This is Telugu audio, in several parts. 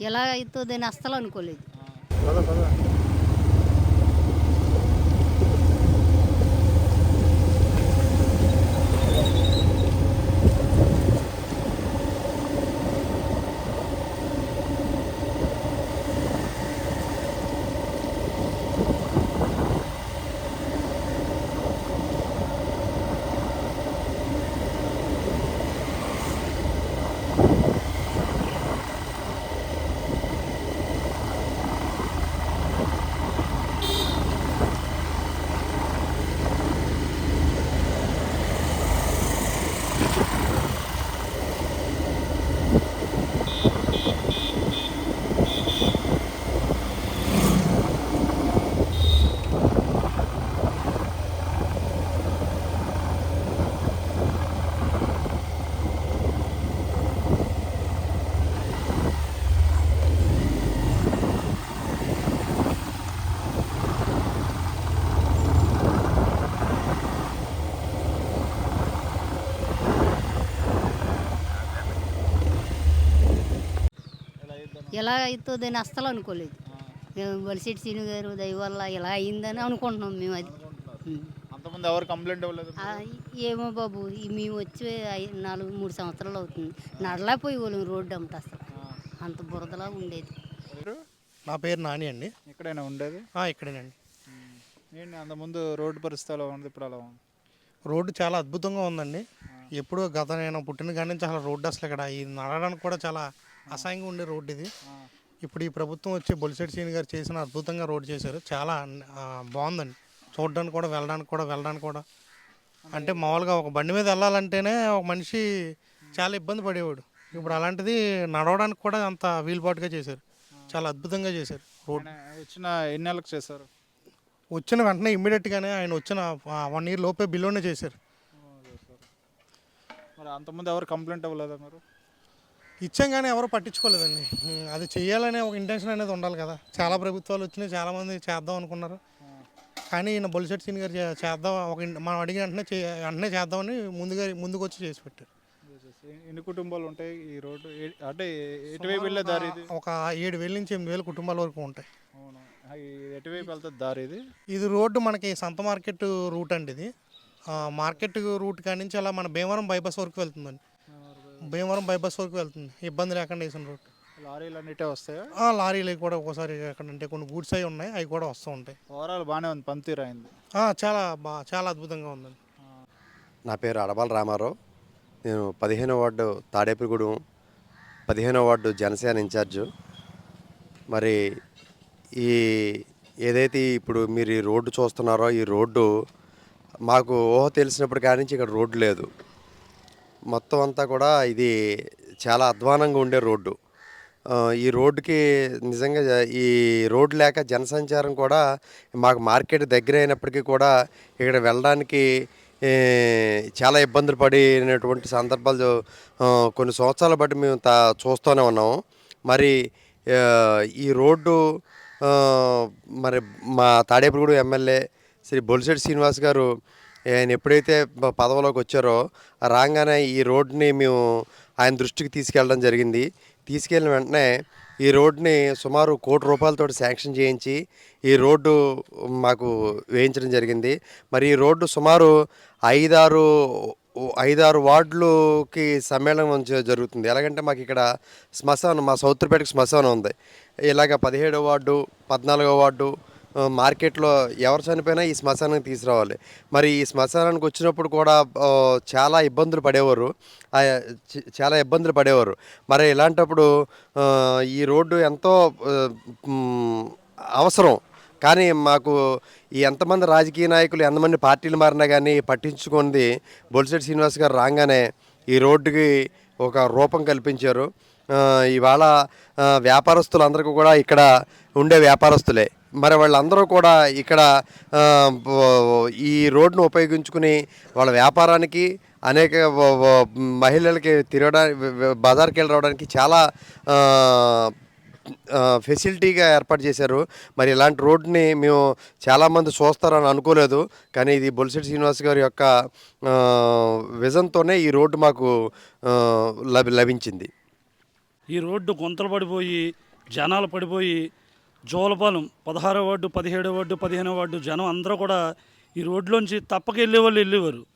ఎలా అవుతుందని అస్సలు అనుకోలేదు. ఎలా అవుతుందని అస్సలు అనుకోలేదు. మేము బలిశెట్టి సీను గారు దయ వల్ల ఇలా అయిందని అనుకుంటున్నాం మేము అది. అంతమంది ఎవరు కంప్లైంట్ ఇవ్వలేదు ఏమో బాబు ఈ మేము వచ్చి నాలుగు మూడు సంవత్సరాలు అవుతుంది. నడలేకపోయి వాళ్ళం రోడ్డు అమ్మట అసలు. అంత బురదలా ఉండేది. నా పేరు నాని అండి. ఎక్కడైనా ఉండేది? ఆ, ఇక్కడేనండి. ఏంటి అంత ముందు రోడ్డు పరిస్థితి ఎలా ఉంది ఇప్పుడు అలా ఉంది? రోడ్డు చాలా అద్భుతంగా ఉందండి. ఎప్పుడు గత నేను పుట్టిన కాడి నుంచి అసలు రోడ్డు అసలు ఇక్కడ ఇది నడవడానికి కూడా చాలా అసహ్యంగా ఉండే రోడ్డు ఇది. ఇప్పుడు ఈ ప్రభుత్వం వచ్చి బొలిశెట్టి సీని గారు చేసిన అద్భుతంగా రోడ్డు చేశారు. చాలా బాగుందండి. చూడడానికి కూడా వెళ్ళడానికి కూడా వెళ్ళడానికి కూడా. అంటే మామూలుగా ఒక బండి మీద వెళ్ళాలంటేనే ఒక మనిషి చాలా ఇబ్బంది పడేవాడు. ఇప్పుడు అలాంటిది నడవడానికి కూడా అంత వీలుబాటుగా చేశారు. చాలా అద్భుతంగా చేశారు రోడ్ వచ్చిన ఎన్ని నెలలకు చేశారు? వచ్చిన వెంటనే ఇమ్మీడియట్గానే ఆయన వచ్చిన వన్ ఇయర్ లోపే బిల్లోనే చేశారు. మరి అంతమంది ఎవరు కంప్లైంట్ ఇవ్వలేదా మీరు? ఇచ్చాం కానీ ఎవరు పట్టించుకోలేదండి. అది చేయాలనే ఒక ఇంటెన్షన్ అనేది ఉండాలి కదా. చాలా ప్రభుత్వాలు వచ్చినాయి చాలామంది చేద్దాం అనుకున్నారు. కానీ ఈయన బొలిశెట్టి సీని గారు చేద్దాం ఒక మనం అడిగిన వెంటనే చే వెంటనే చేద్దామని ముందుగా ముందుకు వచ్చి చేసి పెట్టారు. ఎన్ని కుటుంబాలు ఉంటాయి ఈ రోడ్డు? అంటే ఎటువైపు వెళ్ళే దారి ఒక ఏడు వేల నుంచి ఎనిమిది వేల కుటుంబాల వరకు ఉంటాయి. ఎటువైపు వెళ్తుంది దారి ఇది? ఇది రోడ్డు మనకి సంత మార్కెట్ రూట్ అండి ఇది. మార్కెట్ రూట్ కాడి నుంచి అలా మన భీమవరం బైపాస్ వరకు వెళ్తుందండి. భీమవరం బైపాస్ వరకు వెళ్తుంది. ఇబ్బంది లేకుండా వేసిన రోడ్ లారీలు అన్నిటే వస్తాయా? ఆ, లారీలు కూడా ఒకసారి ఎక్కడ అంటే కొన్ని గూడ్స్ అవి ఉన్నాయి అవి కూడా వస్తూ ఉంటాయి. ఓవరాల్ బాగానే ఉంది పనితీరు అయింది. ఆ, చాలా బా చాలా అద్భుతంగా ఉందండి. నా పేరు అడబాల రామారావు. నేను పదిహేనో వార్డు తాడేపుగూడెం పదిహేనో వార్డు జనసేన ఇన్ఛార్జు. మరి ఈ ఏదైతే ఇప్పుడు మీరు ఈ రోడ్డు చూస్తున్నారో ఈ రోడ్డు మాకు ఊహ తెలిసినప్పుడు కాడి నుంచి ఇక్కడ రోడ్డు లేదు. మొత్తం అంతా కూడా ఇది చాలా అధ్వానంగా ఉండే రోడ్డు. ఈ రోడ్డుకి నిజంగా ఈ రోడ్డు లేక జనసంచారం కూడా మాకు మార్కెట్ దగ్గర అయినప్పటికీ కూడా ఇక్కడ వెళ్ళడానికి చాలా ఇబ్బందులు పడినటువంటి సందర్భాలు కొన్ని సంవత్సరాల బట్టి మేము తా చూస్తూనే ఉన్నాము. మరి ఈ రోడ్డు మరి మా తాడేపుగూడెం ఎమ్మెల్యే శ్రీ బొలిశెట్టి శ్రీనివాస్ గారు ఆయన ఎప్పుడైతే పదవిలోకి వచ్చారో రాగానే ఈ రోడ్ని మేము ఆయన దృష్టికి తీసుకెళ్ళడం జరిగింది. తీసుకెళ్ళిన వెంటనే ఈ రోడ్ని సుమారు కోటి రూపాయలతో శాంక్షన్ చేయించి ఈ రోడ్డు మాకు వేయించడం జరిగింది. మరి ఈ రోడ్డు సుమారు ఐదారు ఐదారు వార్డులకి సమ్మేళనం జరుగుతుంది. ఎలాగంటే మాకు ఇక్కడ శ్మశానం మా సౌత్రపేటకి శ్మశానం ఉంది. ఇలాగ పదిహేడో వార్డు పద్నాలుగో వార్డు మార్కెట్లో ఎవరు చనిపోయినా ఈ శ్మశానానికి తీసుకురావాలి. మరి ఈ శ్మశానానికి వచ్చినప్పుడు కూడా చాలా ఇబ్బందులు పడేవారు. చాలా ఇబ్బందులు పడేవారు. మరి ఇలాంటప్పుడు ఈ రోడ్డు ఎంతో అవసరం. కానీ మాకు ఈ ఎంతమంది రాజకీయ నాయకులు ఎంతమంది పార్టీలు మారినా కానీ పట్టించుకుంది బొలిశెట్టి శ్రీనివాస్ గారు రాగానే ఈ రోడ్డుకి ఒక రూపం కల్పించారు. ఇవాళ వ్యాపారస్తులందరికీ కూడా ఇక్కడ ఉండే వ్యాపారస్తులే. మరి వాళ్ళందరూ కూడా ఇక్కడ ఈ రోడ్డును ఉపయోగించుకుని వాళ్ళ వ్యాపారానికి అనేక మహిళలకి తిరగడానికి బజార్కి వెళ్ళి రావడానికి చాలా ఫెసిలిటీగా ఏర్పాటు చేశారు. మరి ఇలాంటి రోడ్ని మేము చాలామంది చూస్తారని అనుకోలేదు. కానీ ఇది బొలిసెట్టి శ్రీనివాస్ గారి యొక్క విజన్తోనే ఈ రోడ్డు మాకు లభి లభించింది. ఈ రోడ్డు గుంతలు పడిపోయి జనాలు పడిపోయి జోలపాలెం పదహారో వార్డు పదిహేడో వార్డు పదిహేనో వార్డు జనం అందరూ కూడా ఈ రోడ్లోంచి తప్పక వెళ్ళేవాళ్ళు వెళ్ళేవారు.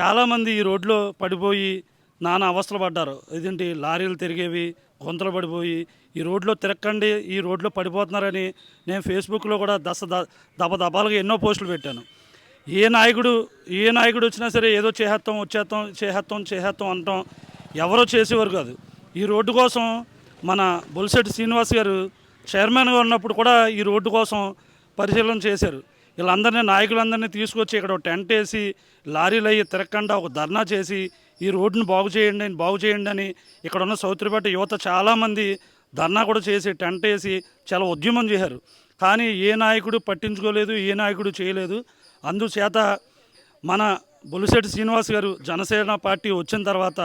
చాలామంది ఈ రోడ్లో పడిపోయి నానా అవస్థలు పడ్డారు. ఇదేంటి? లారీలు తిరిగేవి గుంతలు పడిపోయి ఈ రోడ్లో తిరక్కండి ఈ రోడ్లో పడిపోతున్నారని నేను ఫేస్బుక్లో కూడా దశ ద- దబ దబాలుగా ఎన్నో పోస్టులు పెట్టాను. ఏ నాయకుడు ఏ నాయకుడు వచ్చినా సరే ఏదో చేహత్వం వచ్చేత్తాం చేహత్వం చేహత్వం అంటాం. ఎవరో చేసేవారు కాదు. ఈ రోడ్డు కోసం మన బొలిశెట్టి శ్రీనివాస్ గారు చైర్మన్గా ఉన్నప్పుడు కూడా ఈ రోడ్డు కోసం పరిశీలన చేశారు. వీళ్ళందరినీ నాయకులందరినీ తీసుకొచ్చి ఇక్కడ ఒక టెంట్ వేసి లారీలు అయ్యి తిరగకుండా ఒక ధర్నా చేసి ఈ రోడ్డును బాగు చేయండి అని బాగు చేయండి అని ఇక్కడ ఉన్న సౌత్రిపేట యువత చాలామంది ధర్నా కూడా చేసి టెంట్ వేసి చాలా ఉద్యమం చేశారు. కానీ ఏ నాయకుడు పట్టించుకోలేదు ఏ నాయకుడు చేయలేదు. అందుచేత మన బొలిశెట్టి శ్రీనివాస్ గారు జనసేన పార్టీ వచ్చిన తర్వాత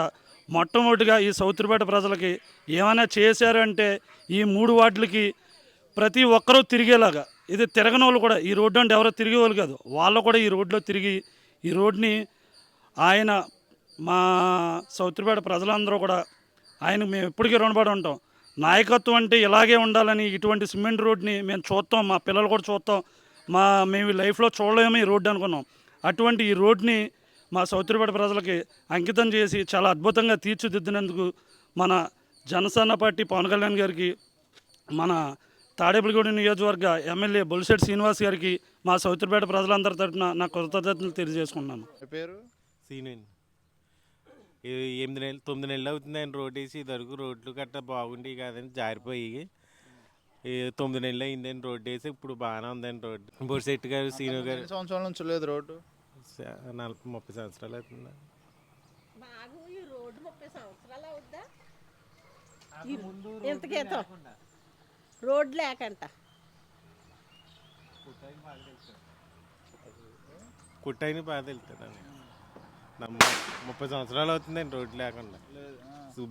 మొట్టమొదటిగా ఈ సౌత్రిపేట ప్రజలకి ఏమైనా చేశారంటే ఈ మూడు వార్డులకి ప్రతి ఒక్కరూ తిరిగేలాగా. ఇది తిరగని వాళ్ళు కూడా ఈ రోడ్డు అంటే ఎవరో తిరిగేవాళ్ళు కాదు. వాళ్ళు కూడా ఈ రోడ్లో తిరిగి ఈ రోడ్ని ఆయన మా సౌత్రిపేట ప్రజలందరూ కూడా ఆయన మేము ఎప్పటికీ రుణపడి ఉంటాం. నాయకత్వం అంటే ఇలాగే ఉండాలని ఇటువంటి సిమెంట్ రోడ్ని మేము చూస్తాం. మా పిల్లలు కూడా చూస్తాం. మా మేము లైఫ్లో చూడలేము ఈ రోడ్డు అనుకున్నాం. అటువంటి ఈ రోడ్ని మా సౌత్రిపేట ప్రజలకి అంకితం చేసి చాలా అద్భుతంగా తీర్చిదిద్దినందుకు మన జనసేన పార్టీ పవన్ కళ్యాణ్ గారికి మన తాడేపల్లిగూడెం నియోజకవర్గ ఎమ్మెల్యే బొలిశెట్టి శ్రీనివాస్ గారికి మా సౌత్రిపేట ప్రజలందరి తరఫున నా కృతజ్ఞతలు తెలియజేసుకున్నాను పేరు? ఎనిమిది నెలలు తొమ్మిది నెలలు అవుతుంది ఆయన రోడ్ వేసి ఇదివరకు రోడ్లు గట్రా బాగుండేవి కాదని జారిపోయి. ఈ తొమ్మిది నెలలు అయిందండి రోడ్డు వేసి ఇప్పుడు బాగానే ఉందండి రోడ్డు బొరిశెట్టి గారు సీను గారు. సంవత్సరాల నుంచి లేదు రోడ్డు? నలభై ముప్పై సంవత్సరాలు అవుతుంది? బాగు ఈ రోడ్డు ముప్పై సంవత్సరాలు అవుద్దా? ఇంత క్రితం రోడ్ లేకంట. కుట్టైన బాగా వెళ్తానండి నమ్మ ముప్పై సంవత్సరాలు అవుతుందండి రోడ్డు లేకుండా.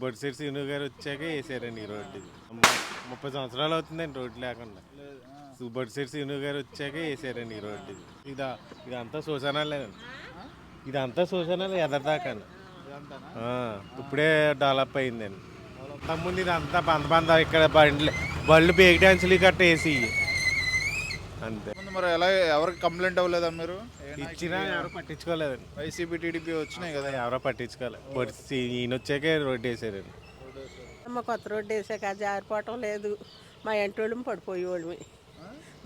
బొరిశెట్టి సీను గారు వచ్చాక వేసారండి ఈ రోడ్డు. ముప్పై సంవత్సరాలు అవుతుందండి రోడ్డు లేకుండా. బొరిశెట్టి సీను గారు వచ్చాక వేసారండి ఈ రోడ్డు. ఇది ఇదా ఇదంతా శోషణాలేనండి ఇదంతా శోషణాలు ఎదరిదాకా ఇప్పుడే డెవలప్ అయిందండి. ముందు ఇదంతా బంద బంద ఇక్కడ బండ్లు బళ్ళు బేక్ డ్యాన్సులు గట్ట వేసి. అంతే. మరి ఎలా ఎవరికి కంప్లైంట్ అవ్వలేదా మీరు? ఇచ్చినా ఎవరు పట్టించుకోలేదండి. వైసీపీ టీడీపీ వచ్చినాయి కదా. ఎవరో పట్టించుకోలేదు ఈయన వచ్చాకే రోడ్డు వేసారండి. అమ్మ కొత్త రోడ్డు వేసాక జారిపోవటం లేదు. మా ఇంటోళ్ళం పడిపోయేవాళ్ళమి.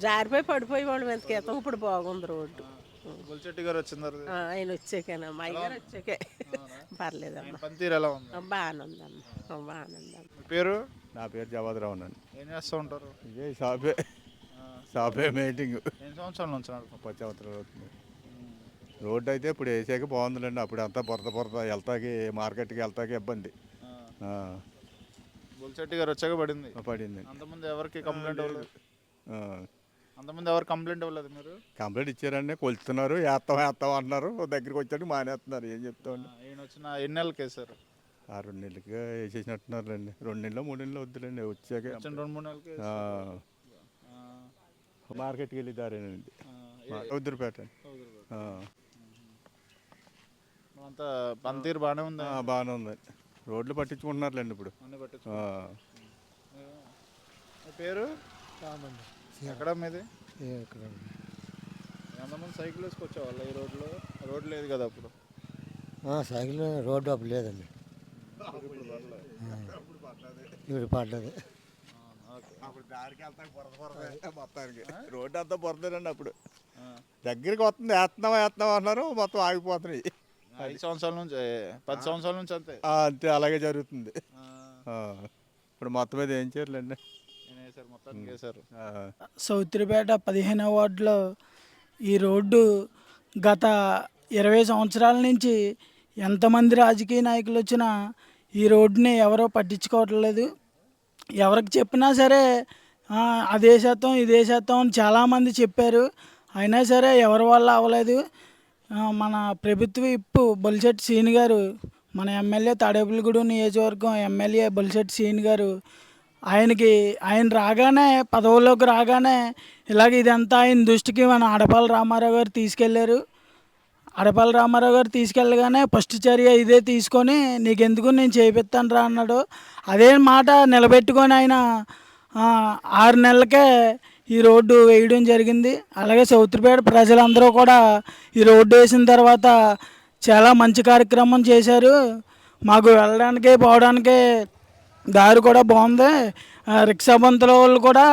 జారిపోయి పడిపోయేవాళ్ళం ఎంత క్రితం ఇప్పుడు బాగుంది రోడ్డు. బొలిశెట్టి గారు ఆ, ఆయన వచ్చాకేనమ్మా అయ్యారు వచ్చాకే. పర్లేదమ్మా. పనితీరు ఎలా ఉంది? బాగానే ఉందమ్మా బాగానే ఉందమ్మా మీ పేరు? నా పేరు జవాదరావు అండి. ఏం చేస్తూ ఉంటారు? ఇదే షాపే. షాపే మీటింగ్. ఎన్ని సంవత్సరాల నుంచి? ముప్పై సంవత్సరాలు అవుతుంది. రోడ్డు అయితే ఇప్పుడు వేసాక బాగుందిలేండి. అప్పుడు అంతా బురద బురద వెళ్తాకి మార్కెట్కి వెళ్తాకి ఇబ్బంది. ఆ, బొలిశెట్టి గారు వచ్చాక పడింది. పడింది. అంతకుముందు ఎవరికి కంప్లైంట్ అవ్వలేదు ఆ, అంతకుముందు ఎవరు కంప్లైంట్ అవ్వలేదు మీరు? కంప్లైంట్ ఇచ్చారండి కొలుస్తున్నారు వేస్తాం వేస్తాం అంటున్నారు దగ్గరికి వచ్చాక మానేస్తున్నారు ఏం చెప్తామండి? ఆ, ఈయన వచ్చిన ఎన్ని నెలలకి వేసారు ఆ రెండు నెలలకి వేసేసినట్టున్నారు అండి రెండు నెలలు మూడు నెలలు వద్దులేండి వచ్చాక. వచ్చిన రెండు మూడు నెలలకి ఆ, ఆ, మార్కెట్కి వెళ్ళి దారేనండి. వద్దురుపేట ఆ, అంతా పనితీరు బాగానే ఉంది? ఆ, బాగానే ఉంది. రోడ్లు పట్టించుకుంటున్నారులేండి ఇప్పుడు. అన్ని పట్టించు ఆ, మీ పేరు? ఎక్కడ మీది ఎంతమంది సైకిల్ వేసుకొచ్చేవాళ్ళ ఈ రోడ్లో? రోడ్ లేదు కదా అప్పుడు. సైకిల్ రోడ్డు అప్పుడు లేదండి. ఇప్పుడు పడ్డది. అప్పుడు దారికి మొత్తానికి. రోడ్డు అంతా బురదేనండి అప్పుడు. దగ్గరికి వస్తుంది వేస్తున్నావా వేస్తున్నావా అన్నారు మొత్తం ఆగిపోతున్నాయి. ఐదు సంవత్సరాల నుంచి ఏ, పది సంవత్సరాల నుంచి అంతే. ఆ, అంతే అలాగే జరుగుతుంది. ఇప్పుడు మొత్తం మీద ఏం చేయలేండి. వేశారు మొత్తానికి వేశారు సౌత్రిపేట పదిహేనవ వార్డులో ఈ రోడ్డు గత ఇరవై సంవత్సరాల నుంచి ఎంతమంది రాజకీయ నాయకులు వచ్చినా ఈ రోడ్డుని ఎవరో పట్టించుకోవట్లేదు. ఎవరికి చెప్పినా సరే "ఆ, అదే శాతం ఇదే శాతం అని చాలామంది చెప్పారు. అయినా సరే ఎవరి వల్ల అవ్వలేదు. మన ప్రభుత్వ ఇప్పు బొలిశెట్టి సీని గారు మన ఎమ్మెల్యే తాడేపల్లిగూడెం నియోజకవర్గం ఎమ్మెల్యే బొలిశెట్టి సీని గారు ఆయనకి ఆయన రాగానే పదవుల్లోకి రాగానే ఇలాగ ఇదంతా ఆయన దృష్టికి మన ఆడపాల రామారావు గారు తీసుకెళ్ళారు అడపాల రామారావు గారు తీసుకెళ్ళగానే ఫస్ట్ చర్య ఇదే తీసుకొని నీకెందుకు నేను చేపిస్తాను రా అన్నాడు. అదే మాట నిలబెట్టుకొని ఆయన ఆరు నెలలకే ఈ రోడ్డు వేయడం జరిగింది. అలాగే సౌత్రిపేట ప్రజలందరూ కూడా ఈ రోడ్డు వేసిన తర్వాత చాలా మంచి కార్యక్రమం చేశారు. మాకు వెళ్ళడానికి పోవడానికి దారి కూడా బాగుంది. రిక్షా బంతుల వాళ్ళు కూడా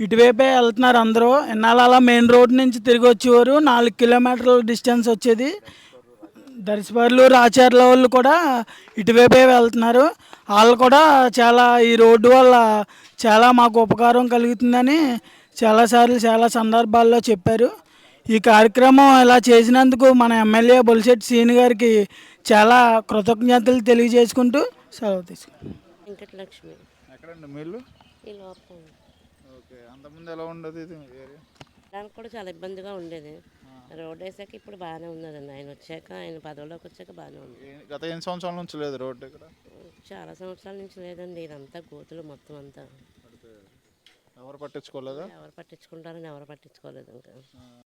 ఇటువైపే వెళ్తున్నారు అందరూ. ఇన్నాళ్ళు అలా మెయిన్ రోడ్ నుంచి తిరిగి వచ్చేవారు. నాలుగు కిలోమీటర్ల డిస్టెన్స్ వచ్చేది. దర్శపర్లు రాచర్ల వాళ్ళు కూడా ఇటువైపే వెళ్తున్నారు. వాళ్ళు కూడా చాలా ఈ రోడ్డు వల్ల చాలా మాకు ఉపకారం కలుగుతుందని చాలాసార్లు చాలా సందర్భాల్లో చెప్పారు. ఈ కార్యక్రమం ఇలా చేసినందుకు మన ఎమ్మెల్యే బొలిశెట్టి సీని గారికి చాలా కృతజ్ఞతలు తెలియజేసుకుంటూ సెలవు తీసుకుంటాం వెంకటలక్ష్మి. ఎక్కడండి మీళ్ళు? ఈ లోపల ఓకే అంతకుముందు ఎలా ఉండదు ఇది ఏరియా? దానికి కూడా చాలా ఇబ్బందిగా ఉండేది. రోడ్ వేసాక ఇప్పుడు బాగానే ఉన్నదండి. ఆయన వచ్చాక ఆయన పదవిలోకి వచ్చాక బాగానే ఉంది. గత ఎన్ని సంవత్సరాల నుంచి లేదు రోడ్డు ఇక్కడ? చాలా సంవత్సరాల నుంచి లేదండి. ఇదంతా గోతులు మొత్తం అంతా. ఎవరు పట్టించుకోలేదా? ఎవరు పట్టించుకుంటారని ఎవరు పట్టించుకోలేదు ఇంకా.